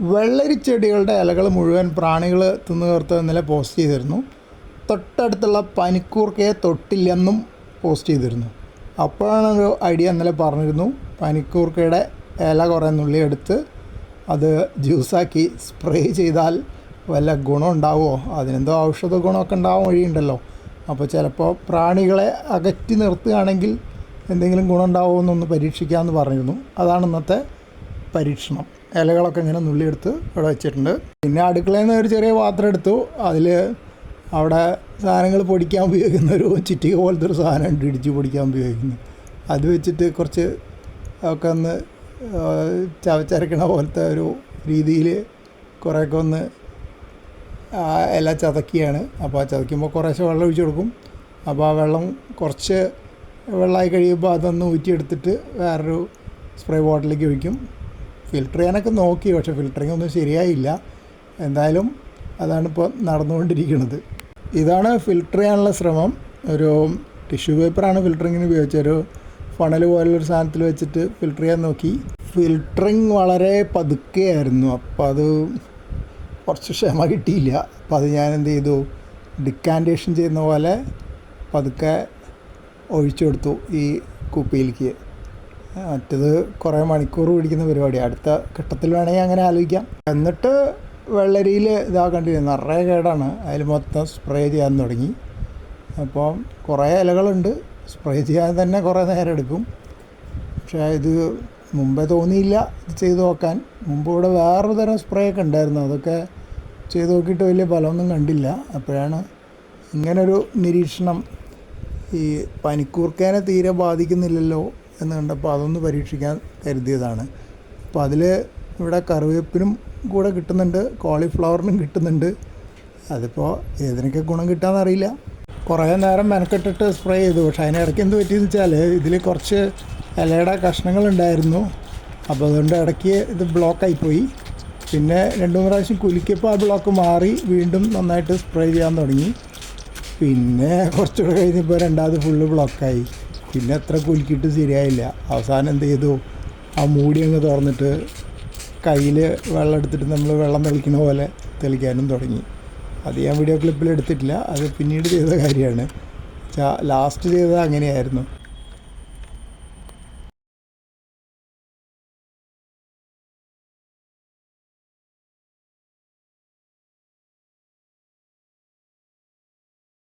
വെള്ളരിച്ചെടികളുടെ ഇലകൾ മുഴുവൻ പ്രാണികൾ തിന്നു തീർത്ത് ഇന്നലെ പോസ്റ്റ് ചെയ്തിരുന്നു. തൊട്ടടുത്തുള്ള പനിക്കൂർക്കയെ തൊട്ടില്ലെന്നും പോസ്റ്റ് ചെയ്തിരുന്നു. അപ്പോഴാണ് ഒരു ഐഡിയ ഇന്നലെ പറഞ്ഞിരുന്നു. പനിക്കൂർക്കയുടെ ഇല കുറേ നുള്ളി എടുത്ത് അത് ജ്യൂസാക്കി സ്പ്രേ ചെയ്താൽ വല്ല ഗുണം ഉണ്ടാവുമോ? അതിനെന്തോ ഔഷധ ഗുണമൊക്കെ ഉണ്ടാവാൻ വഴിയുണ്ടല്ലോ. അപ്പോൾ ചിലപ്പോൾ പ്രാണികളെ അകറ്റി നിർത്തുകയാണെങ്കിൽ എന്തെങ്കിലും ഗുണം ഉണ്ടാവുമോ എന്നൊന്ന് പരീക്ഷിക്കാമെന്ന് പറഞ്ഞിരുന്നു. അതാണ് ഇന്നത്തെ പരീക്ഷണം. ഇലകളൊക്കെ ഇങ്ങനെ നുള്ളിയെടുത്ത് ഇവിടെ വെച്ചിട്ടുണ്ട്. പിന്നെ അടുക്കളയിൽ നിന്ന് ഒരു ചെറിയ പാത്രം എടുത്തു. അതിൽ അവിടെ സാധനങ്ങൾ പൊടിക്കാൻ ഉപയോഗിക്കുന്ന ഒരു ചിറ്റിക പോലത്തെ ഒരു സാധനം ഉണ്ട് ഇടിച്ച് പൊടിക്കാൻ ഉപയോഗിക്കുന്നു അത് വെച്ചിട്ട് കുറച്ച് ഒക്കെ ഒന്ന് ചവച്ചരക്കണ പോലത്തെ ഒരു രീതിയിൽ കുറേയൊക്കെ ഒന്ന് ഇല ചതക്കിയാണ്. അപ്പോൾ ചതയ്ക്കുമ്പോൾ കുറേശ്ശെ വെള്ളം ഒഴിച്ചു കൊടുക്കും. അപ്പോൾ ആ വെള്ളം കുറച്ച് വെള്ളമായി കഴിയുമ്പോൾ അതൊന്ന് ഊറ്റിയെടുത്തിട്ട് വേറൊരു സ്പ്രേ ബോട്ടിലേക്ക് ഒഴിക്കും. ഫിൽറ്റർ ചെയ്യാനൊക്കെ നോക്കി പക്ഷേ ഫിൽറ്ററിങ് ഒന്നും ശരിയായില്ല. എന്തായാലും അതാണ് ഇപ്പോൾ നടന്നുകൊണ്ടിരിക്കുന്നത്. ഇതാണ് ഫിൽറ്റർ ചെയ്യാനുള്ള ശ്രമം. ഒരു ടിഷ്യൂ പേപ്പറാണ് ഫിൽറ്ററിങ്ങിന് ഉപയോഗിച്ചത്. ഒരു ഫണൽ പോലുള്ളൊരു സാധനത്തിൽ വെച്ചിട്ട് ഫിൽറ്റർ ചെയ്യാൻ നോക്കി. ഫിൽറ്ററിങ് വളരെ പതുക്കെയായിരുന്നു അപ്പോൾ അത് കുറച്ച് ക്ഷമ കിട്ടിയില്ല. അപ്പോൾ അത് ഞാൻ എന്ത് ചെയ്തു? ഡിക്കാന്റേഷൻ ചെയ്യുന്ന പോലെ പതുക്കെ ഒഴിച്ചു കൊടുത്തു ഈ കുപ്പിയിലേക്ക്. മറ്റത് കുറേ മണിക്കൂർ പിടിക്കുന്ന പരിപാടി. അടുത്ത ഘട്ടത്തിൽ വേണമെങ്കിൽ അങ്ങനെ ആലോചിക്കാം. എന്നിട്ട് വെള്ളരിയിൽ ഇതാക്കേണ്ടി നിറയെ കേടാണ്. അതിൽ മൊത്തം സ്പ്രേ ചെയ്യാൻ തുടങ്ങി. അപ്പോൾ കുറേ ഇലകളുണ്ട്. സ്പ്രേ ചെയ്യാൻ തന്നെ കുറേ നേരം എടുക്കും. പക്ഷേ ഇത് മുമ്പേ തോന്നിയില്ല ഇത് ചെയ്ത് നോക്കാൻ. മുമ്പ് ഇവിടെ വേറൊരു തരം സ്പ്രേ ഒക്കെ ഉണ്ടായിരുന്നു. അതൊക്കെ ചെയ്ത് നോക്കിയിട്ട് വലിയ ഫലമൊന്നും കണ്ടില്ല. അപ്പോഴാണ് ഇങ്ങനൊരു നിരീക്ഷണം ഈ പനിക്കൂർക്കേനെ തീരെ ബാധിക്കുന്നില്ലല്ലോ എന്ന് കണ്ടപ്പോൾ അതൊന്ന് പരീക്ഷിക്കാൻ കരുതിയതാണ്. അപ്പോൾ അതിൽ ഇവിടെ കറിവേപ്പിനും കൂടെ കിട്ടുന്നുണ്ട് കോളിഫ്ലവറിനും കിട്ടുന്നുണ്ട്. അതിപ്പോൾ ഏതിനൊക്കെ ഗുണം കിട്ടാമെന്നറിയില്ല കുറേ നേരം മെനക്കെട്ടിട്ട് സ്പ്രേ ചെയ്തു. പക്ഷേ അതിനിടയ്ക്ക് എന്ത് പറ്റിയെന്ന് വെച്ചാൽ ഇതിൽ കുറച്ച് ഇലയുടെ കഷ്ണങ്ങളുണ്ടായിരുന്നു അപ്പോൾ അതുകൊണ്ട് ഇടയ്ക്ക് ഇത് ബ്ലോക്കായിപ്പോയി പിന്നെ രണ്ട് മൂന്ന് പ്രാവശ്യം കുലുക്കിയപ്പോൾ ആ ബ്ലോക്ക് മാറി വീണ്ടും നന്നായിട്ട് സ്പ്രേ ചെയ്യാൻ തുടങ്ങി. പിന്നെ കുറച്ചുകൂടെ കഴിഞ്ഞപ്പോൾ രണ്ടാമത് ഫുള്ള് ബ്ലോക്കായി പിന്നെ എത്ര കുലുക്കിയിട്ട് ശരിയായില്ല. അവസാനം എന്ത് ചെയ്തു? ആ മൂടി അങ്ങ് തുറന്നിട്ട് കയ്യിൽ വെള്ളം എടുത്തിട്ട് നമ്മൾ വെള്ളം തെളിക്കുന്ന പോലെ തെളിക്കാനും തുടങ്ങി. അത് ഞാൻ വീഡിയോ ക്ലിപ്പിൽ എടുത്തിട്ടില്ല. അത് പിന്നീട് ചെയ്ത കാര്യമാണ്. ലാസ്റ്റ് ചെയ്തത് അങ്ങനെയായിരുന്നു.